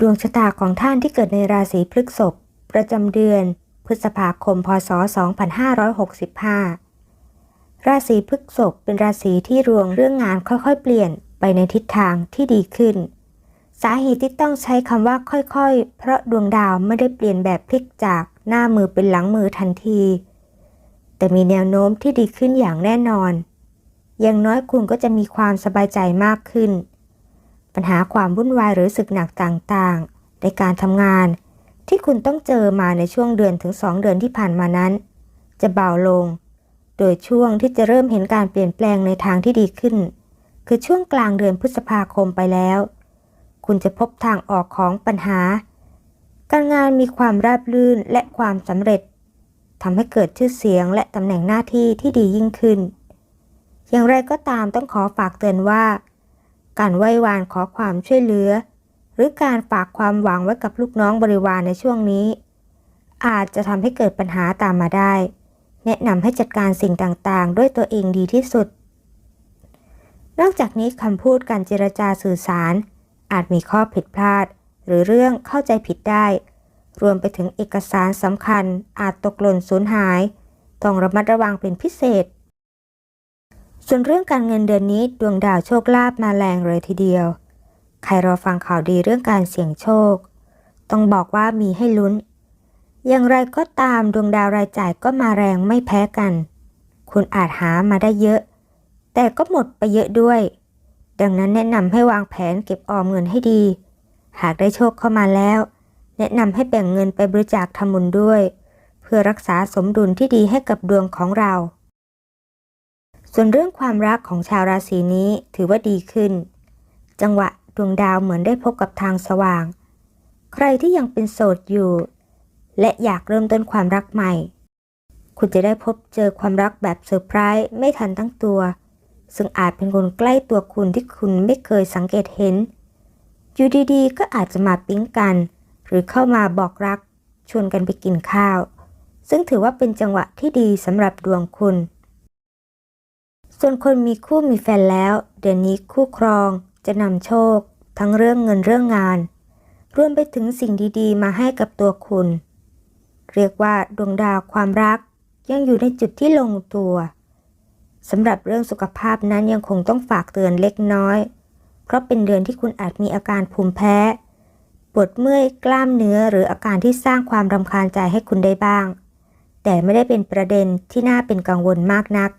ดวงชะตาของท่านที่เกิดในราศีพฤษภประจำเดือน พฤษภาคม พศ 2565 ราศีพฤษภเป็นราศีที่รวงเรื่องงานค่อยๆ เปลี่ยนไปในทิศทางที่ดีขึ้น สาเหตุที่ต้องใช้คำว่าค่อยๆ เพราะดวงดาวไม่ได้เปลี่ยนแบบพลิกจากหน้ามือเป็นหลังมือทันที แต่มีแนวโน้มที่ดีขึ้นอย่างแน่นอน อย่างน้อยคุณก็จะมีความสบายใจมากขึ้น ปัญหาความวุ่นวายหรือสึกหนักต่างๆ ในการทำงาน ที่คุณต้องเจอมาในช่วงเดือนถึง 2 เดือนที่ผ่านมานั้น จะเบาลง โดยช่วงที่จะเริ่มเห็นการเปลี่ยนแปลงในทางที่ดีขึ้น คือช่วงกลางเดือนพฤษภาคมไปแล้ว คุณจะพบทางออกของปัญหา การงานมีความราบรื่นและความสำเร็จทำให้เกิดชื่อเสียงและตำแหน่งหน้าที่ที่ดียิ่งขึ้น อย่างไรก็ตามต้องขอฝากเตือนว่า การไหว้วานขอความช่วยเหลือ หรือการฝากความหวังไว้กับลูกน้องบริวารในช่วงนี้ อาจจะทำให้เกิดปัญหาตามมาได้ แนะนำให้จัดการสิ่งต่างๆ ด้วยตัวเองดีที่สุด นอกจากนี้คำพูดการเจรจาสื่อสาร อาจมีข้อผิดพลาด หรือเรื่องเข้าใจผิดได้ รวมไปถึงเอกสารสำคัญ อาจตกหล่นสูญหาย ต้องระมัดระวังเป็นพิเศษ ส่วนเรื่องการเงินเดือนนี้ดวงดาวโชคลาภมาแรงเลยทีเดียว ใครรอฟังข่าวดีเรื่องการเสี่ยงโชค ต้องบอกว่ามีให้ลุ้น อย่างไรก็ตามดวงดาวรายจ่ายก็มาแรงไม่แพ้กัน คุณอาจหามาได้เยอะ แต่ก็หมดไปเยอะด้วย ดังนั้นแนะนำให้วางแผนเก็บออมเงินให้ดี หากได้โชคเข้ามาแล้ว แนะนำให้แบ่งเงินไปบริจาคทำบุญด้วย เพื่อรักษาสมดุลที่ดีให้กับดวงของเรา ส่วนเรื่องความรักของชาวราศีนี้ถือว่าดีขึ้น จังหวะดวงดาวเหมือนได้พบกับทางสว่าง ใครที่ยังเป็นโสดอยู่ และอยากเริ่มต้นความรักใหม่ คุณจะได้พบเจอความรักแบบเซอร์ไพรส์ไม่ทันตั้งตัว ซึ่งอาจเป็นคนใกล้ตัวคุณที่คุณไม่เคยสังเกตเห็น อยู่ดีๆ ก็อาจจะมาปิ๊งกัน หรือเข้ามาบอกรักชวนกันไปกินข้าว ซึ่งถือว่าเป็นจังหวะที่ดีสำหรับดวงคุณ ส่วนคนมีคู่มีแฟนแล้ว เดือนนี้คู่ครองจะนำโชค ทั้งเรื่องเงินเรื่องงาน รวมไปถึงสิ่งดีๆ มาให้กับตัวคุณ เรียกว่าดวงดาวความรักยังอยู่ในจุดที่ลงตัวสำหรับเรื่องสุขภาพนั้นยังคงต้องฝากเตือนเล็กน้อย เพราะเป็นเดือนที่คุณอาจมีอาการภูมิแพ้ ปวดเมื่อยกล้ามเนื้อหรืออาการที่สร้างความรำคาญใจให้คุณได้บ้าง แต่ไม่ได้เป็นประเด็นที่น่าเป็นกังวลมากนัก